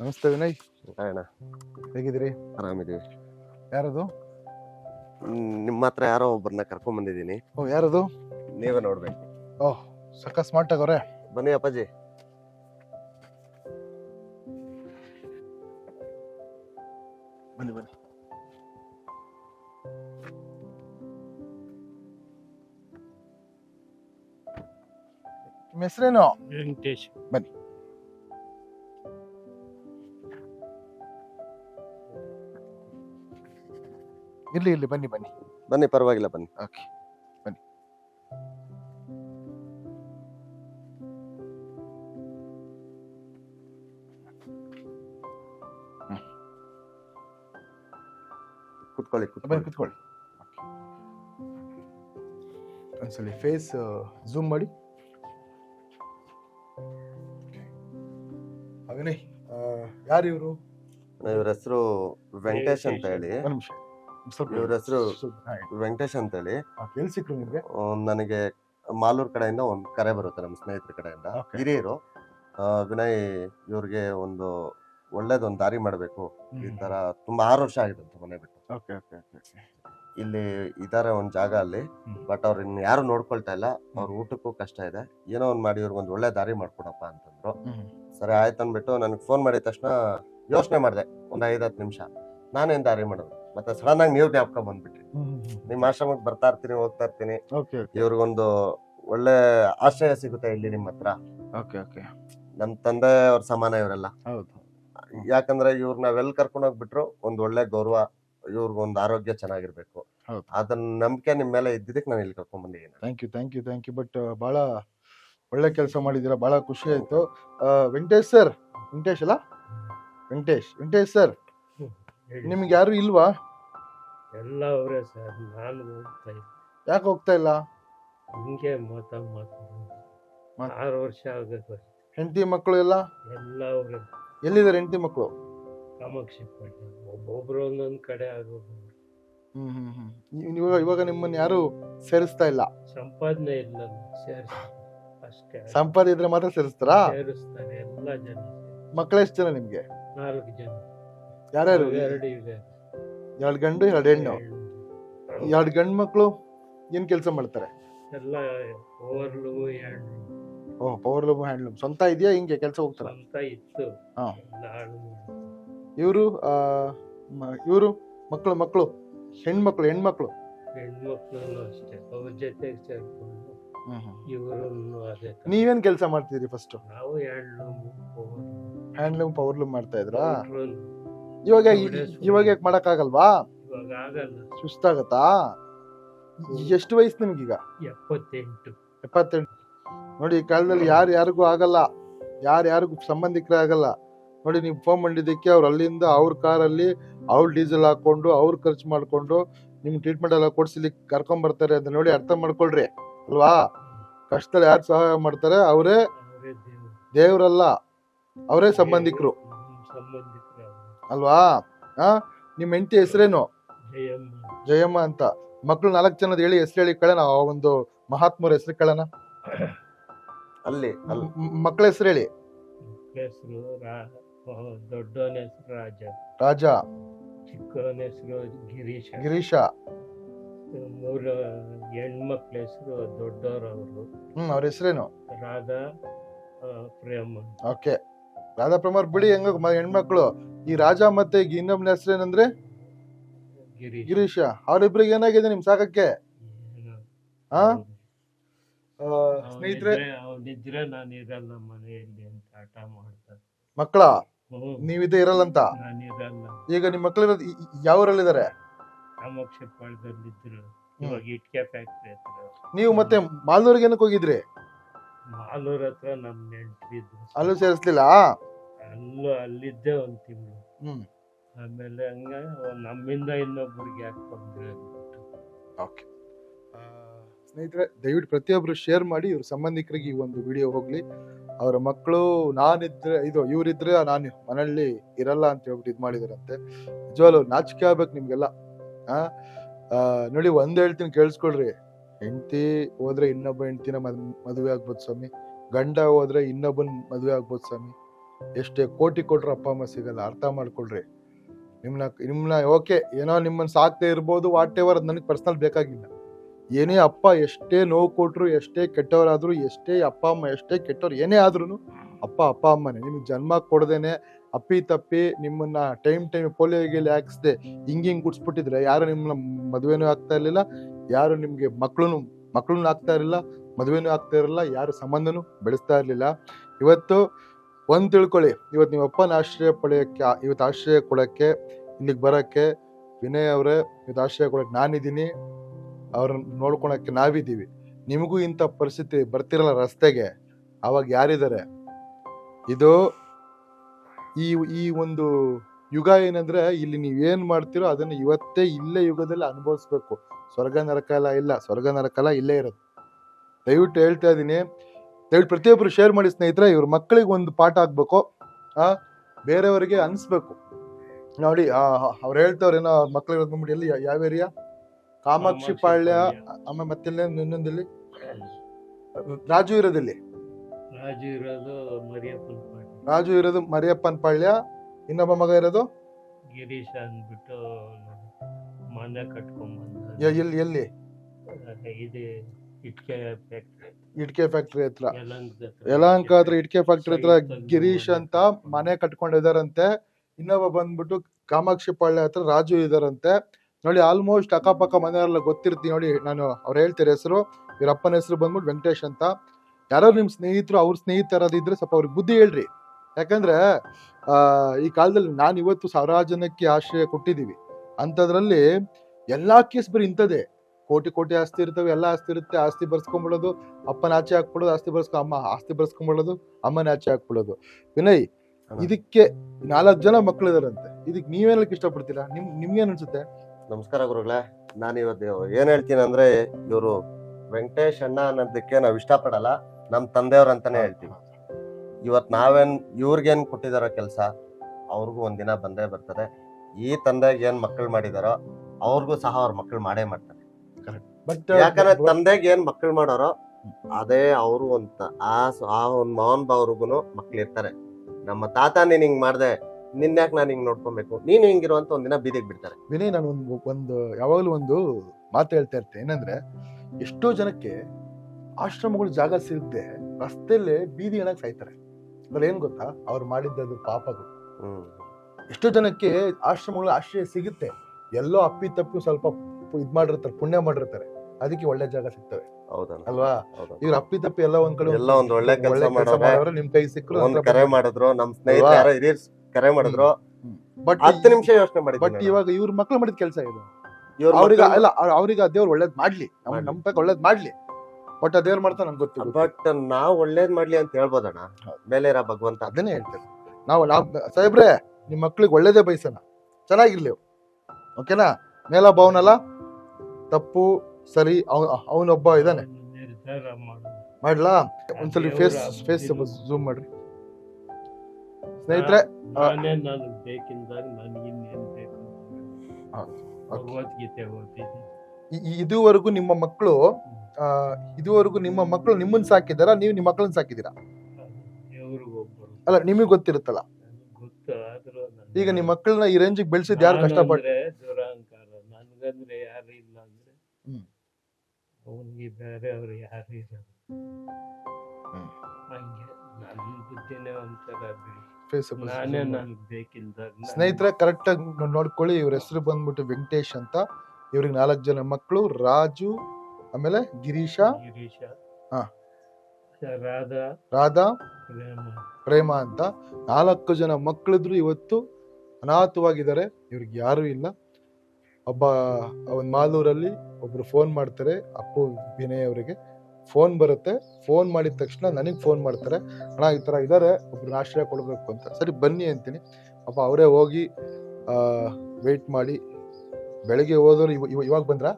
ನಮಸ್ತೆ ವಿನಯ್. ಅಣ್ಣ. ಹೇಗಿದ್ದೀರಿ? ಆರಾಮಿದ್ದೀವಿ. ಯಾರದು? ನಿಮ್ಮ ಹತ್ರ ಯಾರೋ ಒಬ್ಬರನ್ನ ಕರ್ಕೊಂಡ್ ಬಂದಿದ್ದೀನಿ. ಓ ಯಾರದು? ನೀವೇ ನೋಡ್ಬೇಕು. ಓಹ್ ಸಕ್ಕ ಸ್ಮಾರ್ಟ್ ಆಗೋರೆ ಬನ್ನಿ ಅಪ್ಪಾಜಿ. ಬನ್ನಿ ಬನ್ನಿ. ನಿಮ್ಮ ಹೆಸರೇನು? ವೆಂಕಟೇಶ್. ಬನ್ನಿ. ಇರ್ಲಿ ಇರ್ಲಿ ಬನ್ನಿ ಬನ್ನಿ. ಬನ್ನಿ ಪರವಾಗಿಲ್ಲ ಬನ್ನಿ. ಓಕೆ ಬನ್ನಿ. ಕುತ್ಕೊಳ್ಳಿ ಬನ್ನಿ ಕುತ್ಕೊಳ್ಳಿ. ಕುತ್ಕೊಳ್ಳಿ. ಒಂದ್ಸಲಿ ಫೇಸ್ ಝೂಮ್ ಮಾಡಿ. ಹಾಗೇನೆ ಯಾರು ಇವರು ಇವ್ರ ಹೆಸರು ವೆಂಕಟೇಶ್ ಅಂತ ಹೇಳಿ. ಒಂದು ನಿಮಿಷ. ಇವ್ರ ಹೆಸರು ವೆಂಕಟೇಶ್ ಅಂತ ಹೇಳಿ. ಆ, ಎಲ್ಲಿ ಸಿಕ್ರು ನಿಮ್ಗೆ? ಅವ್ನ್ ನನಗೆ ಮಾಲೂರ್ ಕಡೆಯಿಂದ ಒಂದ್ ಕರೆ ಬರುತ್ತೆ ನಮ್ಮ ಸ್ನೇಹಿತರ ಕಡೆಯಿಂದ. Okay. ಹಿರಿಯರು ಆ, ವಿನಯ್ ಇವ್ರಿಗೆ ಒಂದು ಒಳ್ಳೇದೊಂದು ದಾರಿ ಮಾಡಬೇಕು. ಈ ತರ ತುಂಬಾ ಆರು ವರ್ಷ ಆಗಿದೆ ಅಂತ ಮನೆ ಬಿಟ್ಟು. ಓಕೆ ಓಕೆ ಓಕೆ ಇಲ್ಲಿ ಇದಾರೆ ಒಂದ್ ಜಾಗ ಅಲ್ಲಿ ಹ್ಮ್. ಬಟ್ ಅವ್ರ ಇನ್ನು ಯಾರು ನೋಡ್ಕೊಳ್ತಾ ಇಲ್ಲ. ಅವ್ರ ಊಟಕ್ಕೂ ಕಷ್ಟ ಇದೆ. ಏನೋ ಒಂದ್ ಮಾಡಿ ಇವ್ರಿಗೆ ಒಂದ್ ಒಳ್ಳೆ ದಾರಿ ಮಾಡ್ಕೊಡಪ್ಪ ಅಂತಂದ್ರು. ಸರಿ ಆಯ್ತು ಅಂದ್ಬಿಟ್ಟು ನನಗೆ ಫೋನ್ ಮಾಡಿದ ತಕ್ಷಣ ಯೋಚನೆ ಮಾಡಿದೆ. ಒಂದ್ ಐದ್ ಹತ್ತು ನಿಮಿಷ. ನಾನೇನ್ ದಾರಿ ಮಾಡೋದು? ಮತ್ತೆ ಸಡನ್ ಆಗಿ ನೀವು ಜ್ಞಾಪಕ ಬಂದ್ಬಿಟ್ರಿ ನಿಮ್ಮ ಆಶ್ರಮಕ್ಕೆ ಬರ್ತಾ ಇರ್ತೀನಿ ಹೋಗ್ತಾ ಇರ್ತೀನಿ. ಓಕೆ ಇವ್ರಿಗೊಂದು ಒಳ್ಳೆ ಆಶ್ರಯ ಸಿಗುತ್ತೆ ಇಲ್ಲಿ ನಿಮ್ಮ ಹತ್ರ. Okay okay. ನಮ್ ತಂದೆ ಅವ್ರ ಸಮಾನ ಇವರೆಲ್ಲ. ಹೌದು. ಯಾಕಂದ್ರೆ ಇವ್ರನ್ನ ನಾವೆಲ್ಲಿ ಕರ್ಕೊಂಡು ಹೋಗ್ಬಿಟ್ರು ಒಂದ್ ಒಳ್ಳೆ ಗೌರವ ಇವ್ರಿಗೊಂದು ಆರೋಗ್ಯ ಚೆನ್ನಾಗಿರ್ಬೇಕು. ಹೌದು. ಅದನ್ನ ನಂಬಿಕೆ ನಿಮ್ ಮೇಲೆ ಇದ್ದಿದ್ದಕ್ಕೆ ನಾನು ಇಲ್ಲಿ ಕರ್ಕೊಂಡ್ ಬಂದಿದ್ದೀನಿ. Thank you thank you thank you but ಬಹಳ ಒಳ್ಳೆ ಕೆಲಸ ಮಾಡಿದ್ದೀರಾ ಬಹಳ ಖುಷಿ ಆಯ್ತು. ವೆಂಕಟೇಶ್ ಸರ್ ವೆಂಕಟೇಶ್ ಅಲ್ಲ? ವೆಂಕಟೇಶ್ ವೆಂಕಟೇಶ್ ಸರ್. ನಿಮ್ಗೆ ಯಾರು ಇಲ್ವಾ? ಎಲ್ಲ ಅವರೇ ಸರ್ ನಾನು ಹೋಗ್ತಾ ಇಲ್ಲ ಯಾಕೆ ಹೋಗ್ತಾ ಇಲ್ಲ? ಹಿಂಗೆ ಮಾತ ಮಾತು ಆರು ವರ್ಷ ಆಗಬೇಕು ಹೆಂಡತಿ ಮಕ್ಕಳು ಎಲ್ಲ? ಎಲ್ಲ ಅವರೇ. ಎಲ್ಲಿದ್ದಾರೆ ಹೆಂಡತಿ ಮಕ್ಕಳು? ಕಾಮಾಕ್ಷಿ ಒಬ್ಬೊಬ್ರು ಒಂದೊಂದು ಕಡೆ ಆಗೋದು. ಹ್ಮ್ ಹ್ಮ್ ಹ್ಮ್. ಇವ್- ಇವಾಗ ಇವಾಗ ನಿಮ್ಮನ್ನ ಯಾರು ಸೇರಿಸ್ತಾ ಇಲ್ಲ? ಸಂಪಾದನೆ ಇಲ್ಲ ಸೇರಿಸ್ ಅಷ್ಟೇ. ಸಂಪಾದ ಇದ್ರೆ ಮಾತ್ರ ಸೇರಿಸ್ತಾರಾ? ಸೇರಿಸ್ತಾರೆ ಎಲ್ಲ ಜನ ಮಕ್ಕಳು ಎಷ್ಟು ಜನ ನಿಮ್ಗೆ? ನಾಲ್ಕು ಜನ. ಯಾರ್ಯಾರು? ಎರಡು ಗಂಡು ಎರಡು ಹೆಣ್ಣು. ಎರಡು ಗಂಡು. ಮಕ್ಕಳು ಏನ್ ಕೆಲಸ ಮಾಡ್ತಾರೆ? ಎಲ್ಲ ಓವರ್ಲು ಎರಡು ಓಹ್ ಪವರ್ಲೂಮ್ ಹ್ಯಾಂಡ್ಲೂಮ್. ಸ್ವಂತ ಇದೆಯಾ ಹಿಂಗೆ ಕೆಲಸ ಹೋಗ್ತಾರ? ಇತ್ತು. ಹಾ. ಇವರು ಇವರು ಮಕ್ಕಳು ಮಕ್ಕಳು ಹೆಣ್ಮಕ್ಳು ಹೆಣ್ಮಕ್ಳು. ಹೆಣ್ಮಕ್ಳು ಅಷ್ಟೇ. ಅವ್ರ ಜೊತೆಗೆ ಸೇರ್ಕೊಂಡು ಇವರು ಅದೇ ತರ. ನೀವೇನ್ ಕೆಲಸ ಮಾಡ್ತಿದ್ರಿ ಫಸ್ಟ್ ನಾವು ಹ್ಯಾಂಡ್ಲೂಮ್ ಹ್ಯಾಂಡ್ಲೂಮ್ ಪವರ್ ಲೂಮ್ ಮಾಡ್ತಾ ಇದ್ರಾ? ಇವಾಗ ಇವಾಗ ಯಾಕೆ ಮಾಡಕ್ ಆಗಲ್ವಾ ಇವಾಗ ಆಗಲ್ಲ. ಸುಸ್ತಾಗತ್ತಾ? ಎಷ್ಟು ವಯಸ್ಸು ನಿಮ್ಗೀಗ? ಎಪ್ಪತ್ತೆಂಟು. ಎಪ್ಪತ್ತೆಂಟು. ನೋಡಿ ಈ ಕಾಲದಲ್ಲಿ ಯಾರು ಯಾರಿಗೂ ಆಗಲ್ಲ. ಯಾರು ಯಾರಿಗೂ ಸಂಬಂಧಿಕರೇ ಆಗಲ್ಲ. ನೋಡಿ ನೀವು ಫೋನ್ ಮಾಡಿದ್ದಕ್ಕೆ ಅವ್ರು ಅಲ್ಲಿಂದ ಅವ್ರ ಕಾರಲ್ಲಿ ಅವ್ರು ಡೀಸೆಲ್ ಹಾಕೊಂಡು ಅವ್ರು ಖರ್ಚು ಮಾಡ್ಕೊಂಡು ನಿಮ್ ಟ್ರೀಟ್ಮೆಂಟ್ ಎಲ್ಲ ಕೊಡ್ಸಿ ಕರ್ಕೊಂಬರ್ತಾರೆ ಕರ್ಕೊಂಡ್ ಬರ್ತಾರೆ ಅಂತ ನೋಡಿ ಅರ್ಥ ಮಾಡ್ಕೊಳ್ರಿ ಅಲ್ವಾ? ಕಷ್ಟದಲ್ಲಿ ಯಾರು ಸಹಾಯ ಮಾಡ್ತಾರೆ? ಅವರೇ ದೇವರಲ್ಲ. ಅವರೇ ಸಂಬಂಧಿಕರು. ಅಲ್ವಾ? ಆ? ನಿಮ್ಮ ಹೆಂಡತಿ ಹೆಸರೇನು? ಜಯಮ್ಮ. ಅಂತ. ಮಕ್ಳು ನಾಲ್ಕು ಜನದ ಹೇಳಿ ಹೆಸರು ಹೇಳಿ ಕಳೆನ ಆ ಒಂದು ಮಹಾತ್ಮರ ಹೆಸರು ಕಳೆನ ಅಲ್ಲಿ ಮಕ್ಳ ಮಕ್ಕಳ ಹೆಸರು ಹೇಳಿ. ಹೆಸರು ರಾ ದೊಡ್ಡವನ ಹೆಸರು ರಾಜ. ರಾಜ. ಚಿಕ್ಕವನ ಹೆಸರು ಗಿರೀಶ. ಗಿರೀಶ. ಮೂರು ಹೆಣ್ಮಕ್ಳ ಹೆಸರು ದೊಡ್ಡವರವರು ಹ್ಮ್ ಅವ್ರ ಹೆಸರೇನು? ರಾಧಾ ಪ್ರೇಮ. ಓಕೆ. ರಾಧಾ ಪ್ರೇಮ ಬಿಡಿ ಹೆಂಗ ಮ- ಹೆಣ್ಮಕ್ಳು. ಈ ರಾಜ ಮತ್ತೆ ಈ ಇನ್ನೊಬ್ನ ಹೆಸರೇನಂದ್ರೆ? ಗಿರೀಶ. ಅವರಿಬ್ರಿಗೆ ಏನಾಗಿದೆ ನಿಮ್ ಸಾಕಕ್ಕೆ. ಆ? ಸ್ನೇಹಿತರೆ? ಮಕ್ಕಳ? ನೀವಿದೆ ಇರಲ್ಲಂತ? ಈಗ ನಿಮ್ ಮಕ್ಳು ಯಾವ ಊರಲ್ಲಿದ್ದಾರೆ ನೀವು ಮತ್ತೆ ಮಾಲ್ನೂರ್ಗೆ ಏನಕ್ಕೆ ಹೋಗಿದ್ರಿ? ಮಾಲೂರ್ ಹತ್ರ ನಮ್ ನೆಂಟ್ರಿದ್ರು. ಅಲ್ಲೂ ಸೇರಿಸ್ಲಿಲ್ಲ? ಅಲ್ಲೂ ಅಲ್ಲಿದ್ದೆ ಒಂದ್ ತಿಂಗಳು ಆಮೇಲೆ ಹಂಗ ನಮ್ಮಿಂದ ಇನ್ನೊಬ್ಬರಿಗೆ ಯಾಕೆ ಬಂದ್ಬಿಟ್ಟು. ಓಕೆ. ಸ್ನೇಹಿತರೆ ದಯವಿಟ್ಟು ಪ್ರತಿಯೊಬ್ಬರು ಶೇರ್ ಮಾಡಿ ಇವ್ರ ಸಂಬಂಧಿಕರಿಗೆ ಈ ಒಂದು ವಿಡಿಯೋ ಹೋಗಲಿ. ಅವರ ಮಕ್ಕಳು ನಾನಿದ್ರೆ ಇದು ಇವರಿದ್ರೆ ನಾನು ಮನೆಯಲ್ಲಿ ಇರಲ್ಲ ಅಂತ ಹೇಳ್ಬಿಟ್ಟು ಇದು ಮಾಡಿದಾರಂತೆ. ನಿಜವಾಗ್ಲು ನಾಚಿಕೆ ಆಗ್ಬೇಕು ನಿಮಗೆಲ್ಲ. ನೋಡಿ ಒಂದ್ ಹೇಳ್ತೀನಿ ಕೇಳಿಸ್ಕೊಳ್ರಿ. ಹೆಂಡತಿ ಹೋದ್ರೆ ಇನ್ನೊಬ್ಬ ಹೆಂಡತಿನ ಮದುವೆ ಆಗ್ಬೋದು ಸ್ವಾಮಿ. ಗಂಡ ಹೋದ್ರೆ ಇನ್ನೊಬ್ಬನ ಮದುವೆ ಆಗ್ಬೋದು ಸ್ವಾಮಿ. ಎಷ್ಟೇ ಕೋಟಿ ಕೊಟ್ರು ಅಪ್ಪ, ಅಮ್ಮ ಸಿಗಲ್ಲ. ಅರ್ಥ ಮಾಡ್ಕೊಳ್ರಿ. ನಿಮ್ಮನ್ನ ನಿಮ್ಮನ್ನ ಓಕೆ, ಏನೋ ನಿಮ್ಮನ್ನ ಸಾಕ್ತೇ ಇರ್ಬೋದು ವಾಟ್ ಎವರ್ ಅದು ನನಗೆ ಪರ್ಸನಲ್ ಬೇಕಾಗಿಲ್ಲ. ಏನೇ ಅಪ್ಪ, ಎಷ್ಟೇ ನೋವು ಕೊಟ್ಟರು ಎಷ್ಟೇ ಕೆಟ್ಟವರಾದರೂ, ಎಷ್ಟೇ ಅಪ್ಪ, ಅಮ್ಮ, ಎಷ್ಟೇ ಕೆಟ್ಟವ್ರು, ಏನೇ ಆದ್ರೂ ಅಪ್ಪ ಅಪ್ಪ, ಅಮ್ಮನೇ. ನಿಮ್ಗೆ ಜನ್ಮ ಕೊಡದೇನೆ ಅಪ್ಪಿ, ತಪ್ಪಿ ನಿಮ್ಮನ್ನ ಟೈಮ್ ಟೈಮ್ ಪೋಲಿಯೋ ಗೀಲಿ ಹಾಕ್ಸ್ದೆ ಹಿಂಗೆ ಹಿಂಗೆ ಗುಡ್ಸ್ಬಿಟ್ಟಿದ್ರೆ, ಯಾರು ನಿಮ್ಮನ್ನ ಮದುವೆನೂ ಆಗ್ತಾ ಇರಲಿಲ್ಲ, ಯಾರು ನಿಮಗೆ ಮಕ್ಳು ಮಕ್ಳು ಆಗ್ತಾ ಇರಲಿಲ್ಲ, ಮದುವೆನೂ ಆಗ್ತಾ ಇರಲಿಲ್ಲ, ಯಾರು ಸಂಬಂಧನೂ ಬೆಳೆಸ್ತಾ ಇರಲಿಲ್ಲ. ಇವತ್ತು ಒಂದ್ ತಿಳ್ಕೊಳ್ಳಿ. ಇವತ್ತು ನಿಮ್ಮ ಅಪ್ಪನ ಆಶ್ರಯ ಪಡೆಯೋಕ್ಕೆ ಇವತ್ತು ಆಶ್ರಯ ಕೊಡೋಕ್ಕೆ, ಇಲ್ಲಿಗೆ ಬರೋಕ್ಕೆ ವಿನಯ್ ಅವರೇ ಇವತ್ತು ಆಶ್ರಯ ಕೊಡೋಕೆ ನಾನಿದ್ದೀನಿ. ಅವ್ರನ್ನ ನೋಡ್ಕೊಳಕ್ಕೆ ನಾವಿದ್ದೀವಿ. ನಿಮಗೂ ಇಂಥ ಪರಿಸ್ಥಿತಿ ಬರ್ತಿರಲ್ಲ ರಸ್ತೆಗೆ. ಅವಾಗ ಯಾರಿದ್ದಾರೆ? ಇದು ಈ ಈ ಒಂದು ಯುಗ ಏನಂದ್ರೆ ಇಲ್ಲಿ ನೀವು ಏನು ಮಾಡ್ತೀರೋ ಅದನ್ನ ಇವತ್ತೇ ಇಲ್ಲೇ ಯುಗದಲ್ಲಿ ಅನುಭವಿಸ್ಬೇಕು. ಸ್ವರ್ಗ ನರಕ ಎಲ್ಲ ಇಲ್ಲ. ಸ್ವರ್ಗ ನರಕಲ ಇಲ್ಲೇ ಇರೋದು ದಯವಿಟ್ಟು ಹೇಳ್ತಾ ಇದ್ದೀನಿ. ದಯವಿಟ್ಟು ಪ್ರತಿಯೊಬ್ಬರು ಶೇರ್ ಮಾಡಿ ಸ್ನೇಹಿತರೆ ಇವ್ರ ಮಕ್ಕಳಿಗೆ ಒಂದು ಪಾಠ ಆಗ್ಬೇಕು ಆ ಬೇರೆಯವರಿಗೆ ಅನ್ಸ್ಬೇಕು. ನೋಡಿ ಅವ್ರು ಹೇಳ್ತವ್ರೇನೋ ಅವ್ರ ಮಕ್ಳಿಗೆ ಬಂದ್ಬಿಟ್ಟು ಎಲ್ಲಿ ಯಾವ ಏರಿಯಾ ಕಾಮಾಕ್ಷಿ ಪಾಳ್ಯ ಆಮೇಲೆ ಮತ್ತೆಲ್ಲ ಇನ್ನೊಂದಿಲ್ಲಿ? ರಾಜು ಇರೋದಿಲ್ಲಿ? ರಾಜು ಇರೋದು ಮರಿಯಪ್ಪನ ರಾಜು ಇರೋದು ಮರಿಯಪ್ಪನ್ ಪಾಳ್ಯ ಇನ್ನೊಬ್ಬ ಮಗ ಇರೋದು? ಗಿರೀಶ್ ಅಂದ್ಬಿಟ್ಟು ಮನೆ ಕಟ್ಕೊಂಡ್ಬಂದ ಎಲ್ಲಿ ಎಲ್ಲಿ? ಇದು. ಇಟ್ಕೆ ಫ್ಯಾಕ್ಟ್ರಿ ಇಟ್ಕೆ ಫ್ಯಾಕ್ಟ್ರಿ ಹತ್ರ. ಯಲಹಂಕ ಹತ್ರ ಇಟ್ಕೆ ಫ್ಯಾಕ್ಟ್ರಿ ಹತ್ರ ಗಿರೀಶ್ ಅಂತ ಮನೆ ಕಟ್ಕೊಂಡಿದಾರಂತೆ ಇನ್ನೊಬ್ಬ ಬಂದ್ಬಿಟ್ಟು ಕಾಮಾಕ್ಷಿ ಪಾಳ್ಯ ಹತ್ರ ರಾಜು ಇದಾರಂತೆ ನೋಡಿ ಆಲ್ಮೋಸ್ಟ್ ಅಕ್ಕಪಕ್ಕ ಮನೆಯವರೆಲ್ಲ ಗೊತ್ತಿರ್ತೀನಿ ನೋಡಿ ನಾನು ಅವ್ರು ಹೇಳ್ತಾರೆ ಹೆಸರು. ಇವ್ರ ಅಪ್ಪನ ಹೆಸರು ಬಂದ್ಬಿಟ್ಟು ವೆಂಕಟೇಶ್ ಅಂತ. ಯಾರೋ ನಿಮ್ಮ ಸ್ನೇಹಿತರು ಅವ್ರ ಸ್ನೇಹಿತರಾದಿದ್ರೆ ಸ್ವಲ್ಪ ಅವ್ರಿಗೆ ಬುದ್ಧಿ ಹೇಳ್ರಿ. ಯಾಕಂದ್ರೆ ಆ ಈ ಕಾಲದಲ್ಲಿ ನಾನು ಇವತ್ತು ಸಾವಿರಾರು ಜನಕ್ಕೆ ಆಶ್ರಯ ಕೊಟ್ಟಿದ್ದೀವಿ. ಅಂಥದ್ರಲ್ಲಿ ಎಲ್ಲಾ ಕೇಸ್ ಬರೀ ಇಂಥದ್ದೇ. ಕೋಟಿ ಕೋಟಿ ಆಸ್ತಿ ಇರ್ತವೆ ಎಲ್ಲ ಆಸ್ತಿ ಇರುತ್ತೆ. ಆಸ್ತಿ ಬರ್ಸ್ಕೊಂಬಿಡೋದು ಅಪ್ಪನ ಆಚೆ ಹಾಕ್ಬಿಡೋದು ಆಸ್ತಿ ಬರ್ಸ್ಕೊ ಅಮ್ಮ ಆಸ್ತಿ ಬರ್ಸ್ಕೊಂಬಿಡೋದು ಅಮ್ಮನ ಆಚೆ ಹಾಕ್ಬಿಡೋದು. ವಿನಯ್ ಇದಕ್ಕೆ ನಾಲ್ಕು ಜನ ಮಕ್ಕಳು ಇದಾರಂತೆ ಇದಕ್ಕೆ ನೀವೇನಕ್ಕೆ ಇಷ್ಟಪಡ್ತೀರಾ? ನಿಮ್ ನಿಮ್ಗೇನು ಅನ್ಸುತ್ತೆ ನಮಸ್ಕಾರ ಗುರುಗಳೇ. ನಾನು ಇವತ್ತು ಏನ್ ಹೇಳ್ತೀನಿ ಅಂದ್ರೆ ಇವರು ವೆಂಕಟೇಶ್ ಅಣ್ಣ ಅನ್ನೋದಕ್ಕೆ ನಾವು ಇಷ್ಟಪಡಲ್ಲ ನಮ್ ತಂದೆಯವ್ರ ಅಂತಾನೆ ಹೇಳ್ತೀವಿ. ಇವತ್ ನಾವೇನ್ ಇವ್ರಿಗೇನ್ ಕೊಟ್ಟಿದಾರೋ ಕೆಲಸ ಅವ್ರಿಗೂ ಒಂದಿನ ಬಂದೇ ಬರ್ತದೆ. ಈ ತಂದೆಗೆ ಏನ್ ಮಕ್ಕಳು ಮಾಡಿದಾರೋ ಅವ್ರಿಗೂ ಸಹ ಅವ್ರ ಮಕ್ಕಳು ಮಾಡೇ ಮಾಡ್ತಾರೆ. ಬಟ್ ಯಾಕಂದ್ರೆ ತಂದೆಗೆ ಏನ್ ಮಕ್ಕಳು ಮಾಡೋರೋ ಅದೇ ಅವರು ಅಂತ. ಆ ಆ ಒಂದ್ ಮೋಹನ್ ಭಾವ್ರಿಗೂ ಮಕ್ಳು ಇರ್ತಾರೆ. ನಮ್ಮ ತಾತ ನೀನ್ ಹಿಂಗ್ ಮಾಡ್ದೆ ನಿನ್ಯಾಕ್ ನಾನು ಹಿಂಗ್ ನೋಡ್ಕೊಬೇಕು? ನೀನು ಹಿಂಗಿರುವಂತ ಒಂದಿನ ಬೀದಿಗೆ ಬಿಡ್ತಾರೆ. ವಿನಯ್ ನಾನು ಒಂದು ಒಂದು ಯಾವಾಗಲೂ ಒಂದು ಮಾತು ಹೇಳ್ತಾ ಇರ್ತೇನೆ ಏನಂದ್ರೆ ಎಷ್ಟೋ ಜನಕ್ಕೆ ಆಶ್ರಮಗಳು ಜಾಗ ಸಿಗದೆ ರಸ್ತೆಯಲ್ಲೇ ಬೀದಿ ಎಣಕ್ ಸಾಯ್ತಾರೆ. ಅದ್ರಲ್ಲಿ ಏನ್ ಗೊತ್ತಾ? ಅವ್ರು ಮಾಡಿದ್ದದು ಪಾಪಗಳು. ಹ್ಮ್. ಎಷ್ಟೋ ಜನಕ್ಕೆ ಆಶ್ರಮಗಳ ಆಶ್ರಯ ಸಿಗುತ್ತೆ. ಎಲ್ಲೋ ಅಪ್ಪಿ ತಪ್ಪು ಸ್ವಲ್ಪ ಇದ್ ಮಾಡಿರ್ತಾರೆ ಪುಣ್ಯ ಮಾಡಿರ್ತಾರೆ. ಅದಕ್ಕೆ ಒಳ್ಳೆ ಜಾಗ ಸಿಗ್ತವೆ. ಅಲ್ವಾ? ಇವ್ರ ಅಪ್ಪಿ ತಪ್ಪಿ ಎಲ್ಲ ಒಂದ್ ಕಡೆ ಎಲ್ಲ ಒಂದ್ ಒಳ್ಳೆ ಕೆಲಸ ಮಾಡೋರೆ. ನಿಮ್ ಕೈ ಸಿಕ್ಕರು ಒಂದ್ ಕರೆ ಮಾಡಿದ್ರು ನಮ್ ಸ್ನೇಹಿತ ಅಲ್ವಾ? ಯಾರೋ ಹಿರಿಯರ್ ಕರೆ ಮಾಡಿದ್ರು. ಬಟ್ ಹತ್ತು ನಿಮಿಷ ಯೋಚನೆ ಬಟ್ ಇವಾಗ ಇವ್ರ ಮಕ್ಳು ಮಾಡಿದ ಕೆಲಸ ಇದು. ಅವ್ರಿಗೆ ಅಲ್ಲ ಅವ್ರ- ಅವ್ರಿಗೆ ಆ ದೇವ್ರು ಒಳ್ಳೇದ್ ಮಾಡ್ಲಿ. ನಮ್ ತಗ ಒಳ್ಳೇದ್ ಮಾಡ್ಲಿ. ಬಟ್ ಆ ದೇವ್ರು ಮಾಡ್ತಾ ನಂಗೆ ಗೊತ್ತು ಗೊತ್ತು. ಬಟ್ ನಾವ್ ಒಳ್ಳೇದ್ ಮಾಡ್ಲಿ ಅಂತ ಹೇಳ್ಬೋದಣ್ಣ. ಮೇಲೆ ಇರ ಭಗವಂತ. ಅದನ್ನೇ ಹೇಳ್ತೇವೆ ನಾವು ನಾವ್ ಸಾಹೇಬ್ರೆ ನಿಮ್ ಮಕ್ಳಿಗೆ ಒಳ್ಳೇದೇ ಬಯಸೋಣ. ಚೆನ್ನಾಗಿರ್ಲಿ. ಓಕೆನಾ ಮೇಲ ಭಾವನಲ್ಲ ತಪ್ಪು ಸರಿ ಅವ್ ಅವನೊಬ್ಬ ಇದ್ದಾನೆ. ಮಾಡ್ಲಾ? ಒಂದ್ಸಲ ಫೇಸ್ ಫೇಸ್. ಝೂಮ್ ಮಾಡ್ರಿ. ಸ್ನೇಹಿತರೆ ಇದುವರೆಗೂ ನಿಮ್ಮ ಮಕ್ಕಳು ಇದುವರೆಗೂ ನಿಮ್ಮ ಮಕ್ಕಳು ನಿಮ್ಮನ್ನ ಸಾಕಿದಾರ? ನೀವು ನಿಮ್ಮ ಮಕ್ಕಳನ್ನ ಸಾಕಿದ್ದೀರಾ ದೇವ್ರಿಗೊಬ್ಬರು ಅಲ್ಲ ನಿಮಗೆ ಗೊತ್ತಿರುತ್ತಲ್ಲ? ಈಗ ನಿಮ್ಮ ಮಕ್ಕಳನ್ನ ಈ ರೇಂಜಿಗೆ ಬೆಳೆಸಿದ್ ಯಾರು ಕಷ್ಟಪಟ್ಟು ನಾನಂದ್ರೆ ದುರಹಂಕಾರ ನನ್ಗಂದ್ರೆ ಯಾರು ಇಲ್ಲ ಅಂದ್ರೆ ಹ್ಮ್. ಅವನಿಗೆ ಬೇರೆ ಅವ್ರು ಯಾರು ಇರಲ್ಲ. ಹಂಗೆ ನನ್ನ ಬುದ್ಧಿನೇ ಒಂಥರ ಬಿಡಿ ಫೇಸ್ ನಾನೇ ನನ್ಗೆ ಬೇಕಿಲ್ದಾಗ ನಾನು- ಸ್ನೇಹಿತರೆ ಕರೆಕ್ಟ್ ಆಗಿ ನೋಡ್ಕೊಳ್ಳಿ. ಇವ್ರ ಹೆಸರು ಬಂದ್ಬಿಟ್ಟು ವೆಂಕಟೇಶ್ ಅಂತ. ಇವ್ರಿಗೆ ನಾಲ್ಕು ಜನ ಮಕ್ಕಳು ರಾಜು ಆಮೇಲೆ ಗಿರೀಶ. ಗಿರೀಶ. ಹಾ. ರಾಧಾ. ರಾಧಾ. ಪ್ರೇಮ. ಪ್ರೇಮ ಅಂತ. ನಾಲ್ಕು ಜನ ಮಕ್ಕಳಿದ್ರು ಇವತ್ತು ಅನಾಥವಾಗಿದ್ದಾರೆ. ಇವ್ರಿಗೆ ಯಾರು ಇಲ್ಲ. ಒಬ್ಬ ಒಂದು ಮಾಲೂರಲ್ಲಿ ಒಬ್ರು ಫೋನ್ ಮಾಡ್ತಾರೆ ಅಪ್ಪು ವಿನಯ್ ಅವರಿಗೆ. ಫೋನ್ ಬರುತ್ತೆ ಫೋನ್ ಮಾಡಿದ ತಕ್ಷಣ ನನಗೆ ಫೋನ್ ಮಾಡ್ತಾರೆ. ಅಣ್ಣ ಈ ಥರ ಇದ್ದಾರೆ ಒಬ್ರು ಆಶ್ರಯ ಕೊಡಬೇಕು ಅಂತ. ಸರಿ ಬನ್ನಿ ಅಂತೀನಿ. ಅಪ್ಪ ಅವರೇ ಹೋಗಿ ವೆಯ್ಟ್ ಮಾಡಿ. ಬೆಳಗ್ಗೆ ಹೋದವರು ಇವ ಇವ- ಇವಾಗ ಬಂದ್ರಾ?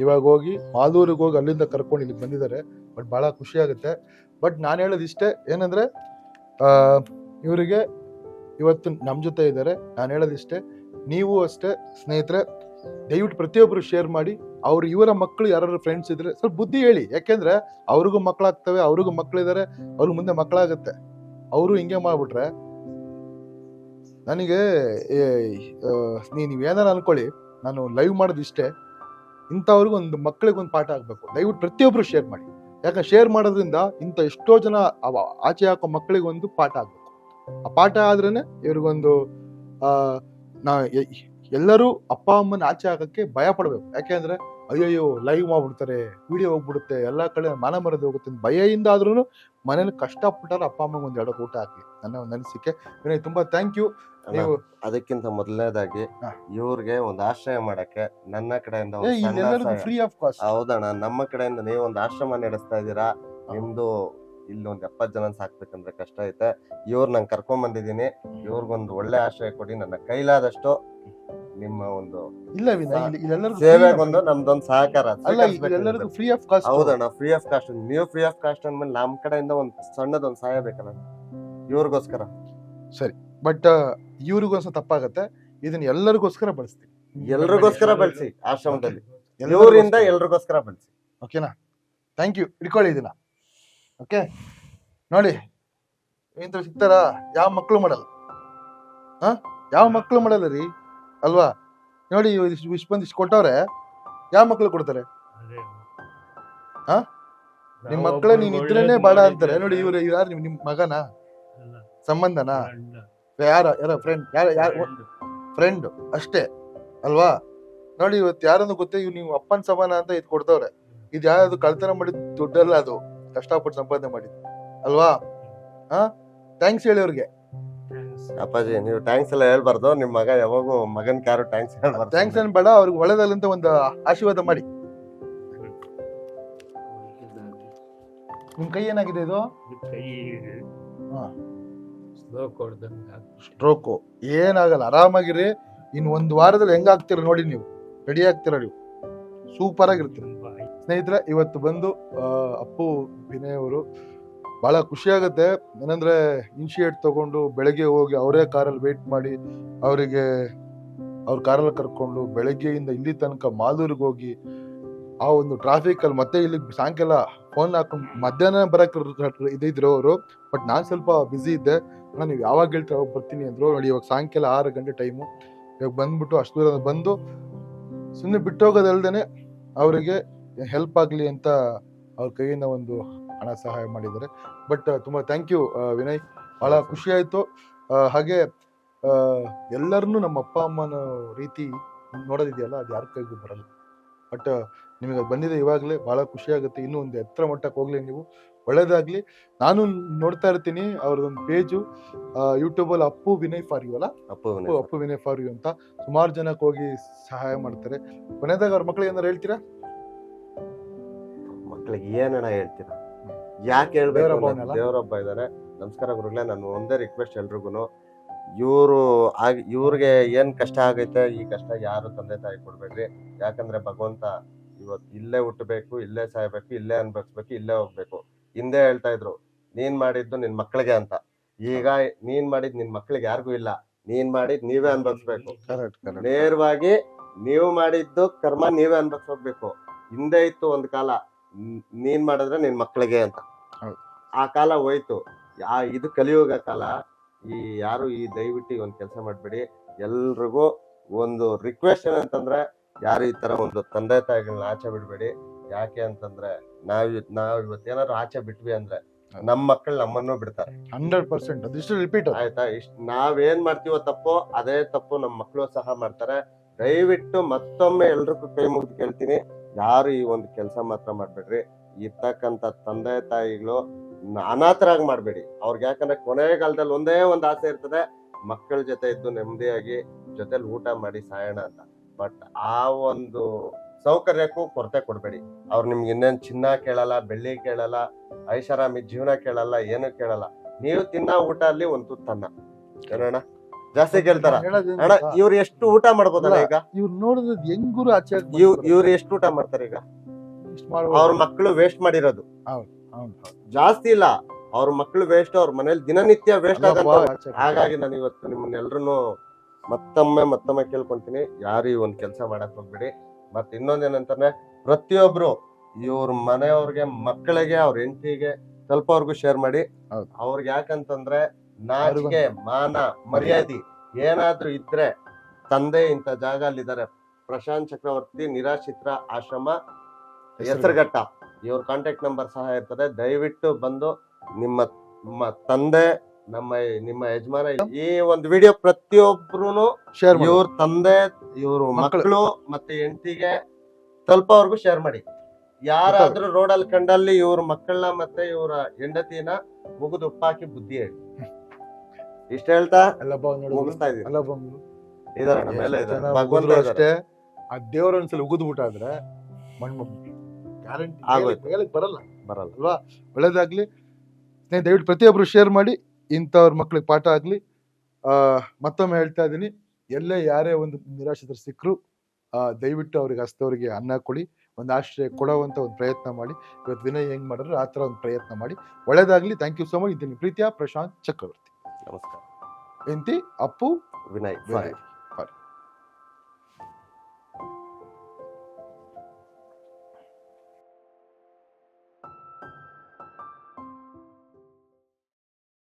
ಇವಾಗ ಹೋಗಿ ಮಾಲೂರಿಗೆ ಹೋಗಿ ಅಲ್ಲಿಂದ ಕರ್ಕೊಂಡು ಇಲ್ಲಿ ಬಂದಿದ್ದಾರೆ. ಬಟ್ ಬಹಳ ಖುಷಿ ಆಗುತ್ತೆ. ಬಟ್ ನಾನು ಹೇಳೋದು ಇಷ್ಟೇ ಏನಂದ್ರೆ ಆ, ಇವರಿಗೆ ಇವತ್ತು ನಮ್ಮ ಜೊತೆ ಇದ್ದಾರೆ. ನಾನು ಹೇಳೋದು ಇಷ್ಟೇ ನೀವು ಅಷ್ಟೇ ಸ್ನೇಹಿತರೆ ದಯವಿಟ್ಟು ಪ್ರತಿಯೊಬ್ಬರು ಶೇರ್ ಮಾಡಿ. ಅವ್ರು ಇವರ ಮಕ್ಕಳು ಯಾರು ಫ್ರೆಂಡ್ಸ್ ಇದ್ರೆ ಸ್ವಲ್ಪ ಬುದ್ಧಿ ಹೇಳಿ. ಯಾಕೆಂದ್ರೆ ಅವ್ರಿಗೂ ಮಕ್ಕಳಾಗ್ತವೆ, ಅವ್ರಿಗೂ ಮಕ್ಕಳಿದ್ದಾರೆ ಅವ್ರ ಮುಂದೆ ಮಕ್ಕಳಾಗುತ್ತೆ. ಅವರು ಹಿಂಗೆ ಮಾಡ್ಬಿಟ್ರೆ ನನಗೆ ನೀವ್ ಏನಾರ ಅನ್ಕೊಳ್ಳಿ, ನಾನು ಲೈವ್ ಮಾಡೋದು ಇಷ್ಟೇ. ಇಂಥವ್ರಿಗೆ ಒಂದು ಮಕ್ಕಳಿಗೆ ಒಂದು ಪಾಠ ಆಗಬೇಕು. ದಯವಿಟ್ಟು ಪ್ರತಿಯೊಬ್ಬರು ಶೇರ್ ಮಾಡಿ. ಯಾಕಂದ್ರೆ ಶೇರ್ ಮಾಡೋದ್ರಿಂದ ಇಂಥ ಎಷ್ಟೋ ಜನ ಆಚೆ ಹಾಕೋ ಮಕ್ಕಳಿಗೆ ಒಂದು ಪಾಠ ಆಗಬೇಕು. ಆ ಪಾಠ ಆದ್ರೇನೆ ಇವ್ರಿಗೊಂದು ನಾ ಎಲ್ಲರೂ ಅಪ್ಪ ಅಮ್ಮನ ಆಚೆ ಆಗಕ್ಕೆ ಭಯ ಪಡ್ಬೇಕು. ಯಾಕೆಂದ್ರೆ ಅಯ್ಯಯ್ಯೋ ಲೈವ್ ಮಾಡ್ಬಿಡ್ತಾರೆ ವಿಡಿಯೋ ಹೋಗ್ಬಿಡುತ್ತೆ ಎಲ್ಲಾ ಕಡೆ ಮನ ಮರದ ಹೋಗುತ್ತೆ ಭಯದಿಂದ ಆದ್ರೂ ಮನೇಲಿ ಕಷ್ಟಪಟ್ಟಾರೆ ಅಪ್ಪ ಅಮ್ಮಗೆ ಒಂದ್ ಎರಡು ಊಟ ಹಾಕಿ ನನ್ನ ಒಂದು ಅನಿಸಿಕೆ ವಿನಯ್ ತುಂಬಾ ಥ್ಯಾಂಕ್ ಯು ನೀವು ಅದಕ್ಕಿಂತ ಮೊದಲನೇದಾಗಿ. ಇವ್ರಿಗೆ ಒಂದು ಆಶ್ರಯ ಮಾಡಕ್ಕೆ ನನ್ನ ಕಡೆಯಿಂದ. ಫ್ರೀ ಆಫ್ ಕಾಸ್ಟ್ ಹೌದಣ್ಣ ನಮ್ಮ ಕಡೆಯಿಂದ ನೀವು ಒಂದು ಆಶ್ರಮ ನಡೆಸ್ತಾ ಇದ್ದೀರಾ? ನಿಮ್ದು ಇಲ್ಲಿ ಒಂದ್ ಎಪ್ಪತ್ ಜನ ಸಾಕ್ಬೇಕಂದ್ರೆ ಕಷ್ಟ ಐತೆ. ಇವ್ರು ನಂಗೆ ಕರ್ಕೊಂಡ್ ಬಂದಿದ್ದೀನಿ. ಇವ್ರಿಗೊಂದು ಒಳ್ಳೆ ಆಶ್ರಯ ಕೊಡಿ. ನನ್ನ ಕೈಲಾದಷ್ಟು ನಿಮ್ಮ ಒಂದು ಇಲ್ಲ ಸೇವೆಗೊಂದು ನಮ್ದೊಂದು ಸಹಕಾರ ಫ್ರೀ ಆಫ್ ಕಾಸ್ಟ್ ಹೌದಣ್ಣ ಫ್ರೀ ಆಫ್ ಕಾಸ್ಟ್ ನೀವು ಫ್ರೀ ಆಫ್ ಕಾಸ್ಟ್ ಅಂದ್ಮೇಲೆ ನಮ್ ಕಡೆಯಿಂದ ಒಂದ್ ಸಣ್ಣದೊಂದ್ ಸಹಾಯ ಬೇಕಲ್ಲ. ಇವ್ರಿಗೋಸ್ಕರ. ಬಟ್ ಇವ್ರಿಗೋಸ್ಕರ ತಪ್ಪಾಗತ್ತೆ. ಇದನ್ನ ಎಲ್ಲರಿಗೋಸ್ಕರ ಬಳಸ್ತೀವಿ. ಎಲ್ರಿಗೋಸ್ಕರ ಬಳಸಿ ಆಶ್ರಮದಲ್ಲಿ. ಎಲ್ಲರಿಗೋಸ್ಕರ. ಇವರಿಂದ ಎಲ್ರಿಗೋಸ್ಕರ. ಬಳಸಿ. ಓಕೆನಾ ಥ್ಯಾಂಕ್ ಯು ಇಟ್ಕೊಳ್ಳಿ ಇದನ್ನ. ಓಕೆ ನೋಡಿ ಏನಂತ ಸಿಗ್ತಾರ ಯಾವ ಮಕ್ಕಳು ಮಾಡಲ್ಲ. ಹಾ? ಯಾವ ಮಕ್ಕಳು ಮಾಡಲ್ಲ ರೀ? ಅಲ್ವಾ? ನೋಡಿ ವಿಶ್ ಬಂದು ಇಷ್ಟು ಕೊಟ್ಟವ್ರೆ ಯಾವ ಮಕ್ಕಳು ಕೊಡ್ತಾರೆ. ಹಾ? ನಿಮ್ ಮಕ್ಕಳ ನೀನ್ ಇದ್ರೇನೆ ಬಾಡ ಅಂತಾರೆ. ನೋಡಿ ಇವ್ರು ಯಾರು ನಿಮ್ ನಿಮ್ ಮಗನ? ಸಂಬಂಧನಾ? ಯಾರ ಯಾರ ಫ್ರೆಂಡ್ ಯಾರ ಯಾರ ಫ್ರೆಂಡ್ ಅಷ್ಟೇ. ಅಲ್ವಾ? ನೋಡಿ ಇವತ್ತು ಯಾರನ್ನು ಗೊತ್ತೇ ಇವ್ ನೀವು ಅಪ್ಪನ ಸಮಾನ ಅಂತ ಇದು ಕೊಡ್ತವ್ರೆ. ಇದು ಯಾರು ಕಳ್ತನ ಮಾಡಿದ ದುಡ್ಡಲ್ಲ ಅದು. ಕಷ್ಟಪಟ್ಟು ಸಂಪಾದನೆ ಮಾಡಿದ್ದು. ಅಲ್ವಾ? ಹಾ? ಥ್ಯಾಂಕ್ಸ್ ಹೇಳಿ ಅವ್ರಿಗೆ. ಅಪ್ಪಾಜಿ ನೀವು ಟ್ಯಾಂಕ್ಸ್ ಎಲ್ಲ ಹೇಳ್ಬಾರ್ದು. ನಿಮ್ ಮಗ ಯಾವಾಗೂ ಮಗನ್ ಯಾರು ಟ್ಯಾಂಕ್ಸ್ ಹೇಳ್ಬಾರ್ದು. ಥ್ಯಾಂಕ್ಸ್ ಏನ್ ಬೇಡ ಅವ್ರಿಗೆ ಒಳ್ಳೇದಲ್ಲಂತ ಒಂದು ಆಶೀರ್ವಾದ ಮಾಡಿ. ನಿಮ್ ಕೈ ಏನಾಗಿದೆ ಇದು? ಕೈ ಹಾ. ಸ್ಲೋ ಕೊಡ್ದಂಗ ಸ್ಟ್ರೋಕು ಏನಾಗಲ್ಲ ಆರಾಮಾಗಿರಿ. ಇನ್ ಒಂದ್ ವಾರದಲ್ಲಿ ಹೆಂಗಾಗ್ತೀರ ನೋಡಿ ನೀವು. ರೆಡಿ ಆಗ್ತೀರ ನೀವು. ಸೂಪರ್ ಆಗಿರ್ತೀರ. ಸ್ನೇಹಿತರೆ, ಇವತ್ತು ಬಂದು ಅಪ್ಪು ವಿನಯ್ ಅವರು ಬಹಳ ಖುಷಿ ಆಗುತ್ತೆ ಏನಂದ್ರೆ ಇನಿಷಿಯೇಟ್ ತಗೊಂಡು ಬೆಳಗ್ಗೆ ಹೋಗಿ ಅವರೇ ಕಾರಲ್ಲಿ ವೇಟ್ ಮಾಡಿ, ಅವರಿಗೆ ಅವ್ರ ಕಾರಲ್ಲಿ ಕರ್ಕೊಂಡು ಬೆಳಗ್ಗೆಯಿಂದ ಇಲ್ಲಿ ತನಕ ಮಾಲೂರಿಗೆ ಹೋಗಿ ಆ ಒಂದು ಟ್ರಾಫಿಕ್ ಅಲ್ಲಿ ಮತ್ತೆ ಇಲ್ಲಿ ಸಾಯಂಕಾಲ ಫೋನ್ ಹಾಕೊಂಡು ಮಧ್ಯಾಹ್ನ ಬರಕ್ ಇದಿದ್ರು ಅವರು. ಬಟ್ ನಾನು ಸ್ವಲ್ಪ ಬ್ಯುಸಿ ಇದ್ದೆ. ನಾನು ನೀವು ಯಾವಾಗ ಹೇಳ್ತೀರ ಅವಾಗ ಬರ್ತೀನಿ ಅಂದ್ರು. ನೋಡಿ, ಇವಾಗ ಸಾಯಂಕಾಲ ಆರು ಗಂಟೆ ಟೈಮು ಇವಾಗ ಬಂದ್ಬಿಟ್ಟು ಅಷ್ಟು ದೂರ ಬಂದು ಸುಮ್ಮನೆ ಬಿಟ್ಟೋಗೋದಲ್ದೇನೆ ಅವರಿಗೆ ಹೆಲ್ಪ್ ಆಗಲಿ ಅಂತ ಅವ್ರ ಕೈಯಿಂದ ಒಂದು ಹಣ ಸಹಾಯ ಮಾಡಿದ್ದಾರೆ. ಬಟ್ ತುಂಬಾ ಥ್ಯಾಂಕ್ ಯು ವಿನಯ್. ಬಹಳ ಖುಷಿ ಆಯ್ತು. ಹಾಗೆ ಎಲ್ಲರನ್ನೂ ನಮ್ಮ ಅಪ್ಪ ಅಮ್ಮನ ರೀತಿ ನೋಡೋದಿದೆಯಲ್ಲ ಅದು ಯಾರ ಕೈಗೂ ಬರಲ್ಲ. ಬಟ್ ನಿಮಗೆ ಬಂದಿದೆ ಇವಾಗಲೇ ಬಹಳ ಖುಷಿ ಆಗುತ್ತೆ. ಇನ್ನೂ ಒಂದು ಎತ್ತರ ಮಟ್ಟಕ್ಕೆ ಹೋಗ್ಲಿ ನೀವು. ಒಳ್ಳೇದಾಗ್ಲಿ. ನಾನು ನೋಡ್ತಾ ಇರ್ತೀನಿ ಅವ್ರದ್ದೊಂದು ಪೇಜು. ಯೂಟ್ಯೂಬಲ್ಲಿ ಅಪ್ಪು ವಿನಯ್ ಫಾರ್ ಯು ಅಲ್ಲ? ಅಪ್ಪು ಅಪ್ಪು ಅಪ್ಪು ವಿನಯ್ ಫಾರ್ ಯು ಅಂತ ಸುಮಾರು ಜನಕ್ಕೆ ಹೋಗಿ ಸಹಾಯ ಮಾಡ್ತಾರೆ. ಕೊನೆದಾಗ ಅವ್ರ ಮಕ್ಳಿಗೆ ಏನಾರು ಹೇಳ್ತೀರಾ? ಮಕ್ಳಿಗೆ ಏನಣ್ಣ ಹೇಳ್ತೀರಾ? ಯಾಕೆ ಹೇಳ್ಬೇಕು? ದೇವರೊಬ್ಬ ಇದ್ದಾರೆ? ನಮಸ್ಕಾರ ಗುರುಗಳೇ ನಾನು ಒಂದೇ ರಿಕ್ವೆಸ್ಟ್ ಎಲ್ರಿಗೂ ಇವರು ಆಗಿ ಇವ್ರಿಗೆ ಏನ್ ಕಷ್ಟ ಆಗೈತೆ ಈ ಕಷ್ಟ ಯಾರು ತಂದೆ ತಾಯಿ ಕೊಡ್ಬೇಡ್ರಿ. ಯಾಕಂದ್ರೆ ಭಗವಂತ ಇವತ್ತು ಇಲ್ಲೇ ಹುಟ್ಟಬೇಕು ಇಲ್ಲೇ ಸಾಯ್ಬೇಕು ಇಲ್ಲೇ ಅನ್ಭವಿಸ್ಬೇಕು ಇಲ್ಲೇ ಹೋಗ್ಬೇಕು. ಹಿಂದೆ ಹೇಳ್ತಾ ಇದ್ರು ನೀನ್ ಮಾಡಿದ್ದು ನಿನ್ ಮಕ್ಳಿಗೆ ಅಂತ. ಈಗ ನೀನ್ ಮಾಡಿದ್ ನಿನ್ ಮಕ್ಳಿಗೆ ಯಾರಿಗೂ ಇಲ್ಲ. ನೀನ್ ಮಾಡಿದ್ ನೀವೇ ಅನ್ಭವಿಸ್ಬೇಕು. ಕರೆಕ್ಟ್. ನೇರವಾಗಿ ನೀವು ಮಾಡಿದ್ದು ಕರ್ಮ ನೀವೇ ಅನ್ಭವಿಸ್ಬೇಕು. ಹಿಂದೆ ಇತ್ತು ಒಂದ್ ಕಾಲ. ನೀನ್ ಮಾಡಿದ್ರೆ ನಿನ್ ಮಕ್ಳಿಗೆ ಅಂತ. ಹೌದು. ಆ ಕಾಲ ಹೋಯ್ತು. ಆ ಇದು ಕಲಿಯೋಗ ಕಾಲ. ಈ ಯಾರು ಈ ದಯವಿಟ್ಟು ಒಂದ್ ಕೆಲಸ ಮಾಡ್ಬೇಡಿ. ಎಲ್ರಿಗೂ ಒಂದು ರಿಕ್ವೆಸ್ಟ್ ಏನಂತಂದ್ರೆ ಯಾರು ಈ ತರ ಒಂದು ತಂದೆ ತಾಯಿಗಳನ್ನ ಆಚೆ ಬಿಡ್ಬೇಡಿ. ಯಾಕೆ ಅಂತಂದ್ರೆ ನಾವ್ ಇವ್- ನಾವ್ ಇವತ್ತೇನಾದ್ರು ಆಚೆ ಬಿಟ್ವಿ ಅಂದ್ರೆ ನಮ್ ಮಕ್ಕಳು ನಮ್ಮನ್ನು ಬಿಡ್ತಾರೆ. Hundred percent. ಅದಿಷ್ಟು ರಿಪೀಟ್ ಆಯ್ತಾ? ಇಷ್ಟ ನಾವೇನ್ ಮಾಡ್ತೀವೋ ತಪ್ಪು ಅದೇ ತಪ್ಪು ನಮ್ಮ ಮಕ್ಕಳು ಸಹ ಮಾಡ್ತಾರೆ. ದಯವಿಟ್ಟು ಮತ್ತೊಮ್ಮೆ ಎಲ್ರಿಗೂ ಕೈ ಮುಗಿದು ಕೇಳ್ತೀನಿ. ಯಾರು ಈ ಒಂದು ಕೆಲಸ ಮಾತ್ರ ಮಾಡ್ಬೇಡ್ರಿ? ಇರ್ತಕ್ಕಂತ ತಂದೆ ತಾಯಿಗಳು ಅನಾಥರಾಗಿ ಮಾಡ್ಬೇಡಿ. ಅವ್ರಿಗೆ ಯಾಕಂದ್ರೆ ಕೊನೆಗಾಲದಲ್ಲಿ ಒಂದೇ ಒಂದು ಆಸೆ ಇರ್ತದೆ, ಮಕ್ಕಳ ಜೊತೆ ಇದ್ದು ನೆಮ್ಮದಿಯಾಗಿ ಜೊತೆಲಿ ಊಟ ಮಾಡಿ ಸಾಯೋಣ ಅಂತ. ಬಟ್ ಆ ಒಂದು ಸೌಕರ್ಯಕ್ಕೂ ಕೊರತೆ ಕೊಡ್ಬೇಡಿ. ಅವ್ರು ನಿಮ್ಗೆ ಇನ್ನೇನು ಚಿನ್ನ ಕೇಳಲ್ಲ, ಬೆಳ್ಳಿ ಕೇಳಲ್ಲ, ಐಷಾರಾಮಿ ಜೀವನ ಕೇಳಲ್ಲ, ಏನು ಕೇಳಲ್ಲ. ನೀವು ತಿನ್ನ ಊಟ ಅಲ್ಲಿ ಒಂದು ತುತ್ತನ್ನ. ಏನಣ್ಣ? ಜಾಸ್ತಿ ಕೇಳ್ತಾರ. ಅಣ್ಣ ಇವ್ರು ಎಷ್ಟು ಊಟ ಮಾಡ್ಬೋದಲ್ಲ ಈಗ? ಇವ್ರು ನೋಡಿದ್ರೆ ಹೆಂಗುರು ಇವ್ ಇವ್ರು ಎಷ್ಟು ಊಟ ಮಾಡ್ತಾರೆ ಈಗ? ಅವ್ರ ಮಕ್ಕಳು ವೇಸ್ಟ್ ಮಾಡಿರೋದು. ಜಾಸ್ತಿ ಇಲ್ಲ. ಅವ್ರ ಮಕ್ಕಳು ವೇಸ್ಟ್ ಅವ್ರ ಮನೇಲಿ ದಿನನಿತ್ಯ ವೇಸ್ಟ್ ಆಗಂತ ಹಾಗಾಗಿ ನಾನು ಇವತ್ತು ನಿಮ್ಮನ್ನೆಲ್ರು ಮತ್ತೊಮ್ಮೆ ಮತ್ತೊಮ್ಮೆ ಕೇಳ್ಕೊಂತೀನಿ. ಯಾರು ಈ ಒಂದ್ ಕೆಲಸ ಮಾಡಕ್ ಹೋಗ್ಬೇಡಿ. ಮತ್ ಇನ್ನೊಂದೇನಂತಾನೆ ಪ್ರತಿಯೊಬ್ರು ಇವ್ರ ಮನೆಯವ್ರಿಗೆ ಮಕ್ಕಳಿಗೆ ಅವ್ರ ಹೆಂಡತಿಗೆ ತಲುಪೋರ್ಗು ಶೇರ್ ಮಾಡಿ. ಅವ್ರಿಗೆ ಯಾಕಂತಂದ್ರೆ ನಾಚಿಕೆ ಮಾನ ಮರ್ಯಾದೆ ಏನಾದ್ರೂ ಇದ್ರೆ ತಂದೆ ಇಂಥ ಜಾಗ ಅಲ್ಲಿದ್ದಾರೆ ಪ್ರಶಾಂತ್ ಚಕ್ರವರ್ತಿ ನಿರಾಶ್ರಿತರ ಆಶ್ರಮ ಹೆಸರುಘಟ್ಟ ಇವ್ರ ಕಾಂಟ್ಯಾಕ್ಟ್ ನಂಬರ್ ಸಹ ಇರ್ತದೆ. ದಯವಿಟ್ಟು ಬಂದು ನಿಮ್ಮ ನಿಮ್ಮ ತಂದೆ ನಮ್ಮ ನಿಮ್ಮ ಯಜಮಾನ ಈ ಒಂದು ವಿಡಿಯೋ ಪ್ರತಿಯೊಬ್ರು ಶೇರ್ ಇವ್ರ ತಂದೆ ಇವ್ರ. ಮಕ್ಕಳು ಮತ್ತೆ ಹೆಂಡತಿಗೆ ತಲುಪೋವರೆಗೂ ಶೇರ್ ಮಾಡಿ. ಯಾರಾದ್ರೂ ರೋಡಲ್ಲಿ ಕಂಡಲ್ಲಿ ಇವ್ರ ಮಕ್ಕಳನ್ನ ಮತ್ತೆ ಇವ್ರ ಹೆಂಡತಿನ ಮುಗಿದು ಉಪ್ಪಾಕಿ ಬುದ್ಧಿ ಹೇಳಿ. ಇಷ್ಟ ಹೇಳ್ತಾ? ಮುಗಿಸ್ತಾ ಇದಾರೆ ಇದಾರೆ. ಭಗವಂತ ಇದಾರೆ. ಅಷ್ಟೇ. ಆ ದೇವ್ರ ಒಂದ್ಸಲ ಉಗಿದು ಬಿಟ್ಟಾದ್ರೆ ಮಣ್ಣು ಗ್ಯಾರಂಟಿ ಆಗೋಯ್ತು. ಬರಲ್ಲ. ಬರಲ್ಲ. ಅಲ್ವಾ? ಒಳ್ಳೇದಾಗ್ಲಿ. ಸ್ನೇಹಿತರೆ ದಯವಿಟ್ಟು ಪ್ರತಿಯೊಬ್ರು ಶೇರ್ ಮಾಡಿ. ಇಂಥವ್ರ ಮಕ್ಳಿಗೆ ಪಾಠ ಆಗ್ಲಿ. ಆ ಮತ್ತೊಮ್ಮೆ ಹೇಳ್ತಾ ಇದೀನಿ ಎಲ್ಲೇ ಯಾರೇ ಒಂದು ನಿರಾಶ್ರಿತರು ಸಿಕ್ಕರು ದಯವಿಟ್ಟು ಅವ್ರಿಗೆ ಹಸ್ತವ್ರಿಗೆ ಅನ್ನ ಕೊಡಿ. ಒಂದು ಆಶ್ರಯ ಕೊಡುವಂತ ಒಂದು ಪ್ರಯತ್ನ ಮಾಡಿ. ಇವತ್ತು ವಿನಯ್ ಹೆಂಗ್ ಮಾಡಿದ್ರೆ ಆ ಥರ ಒಂದು ಪ್ರಯತ್ನ ಮಾಡಿ. ಒಳ್ಳೇದಾಗ್ಲಿ. ಥ್ಯಾಂಕ್ ಯು ಸೋ ಮಚ್ ಇದ್ದೀನಿ ಪ್ರೀತಿಯ ಪ್ರಶಾಂತ್ ಚಕ್ರವರ್ತಿ. ನಮಸ್ಕಾರ ಎಂತಿ ಅಪ್ಪು ವಿನಯ್ ವಿನಯ್. ಸಾರಿ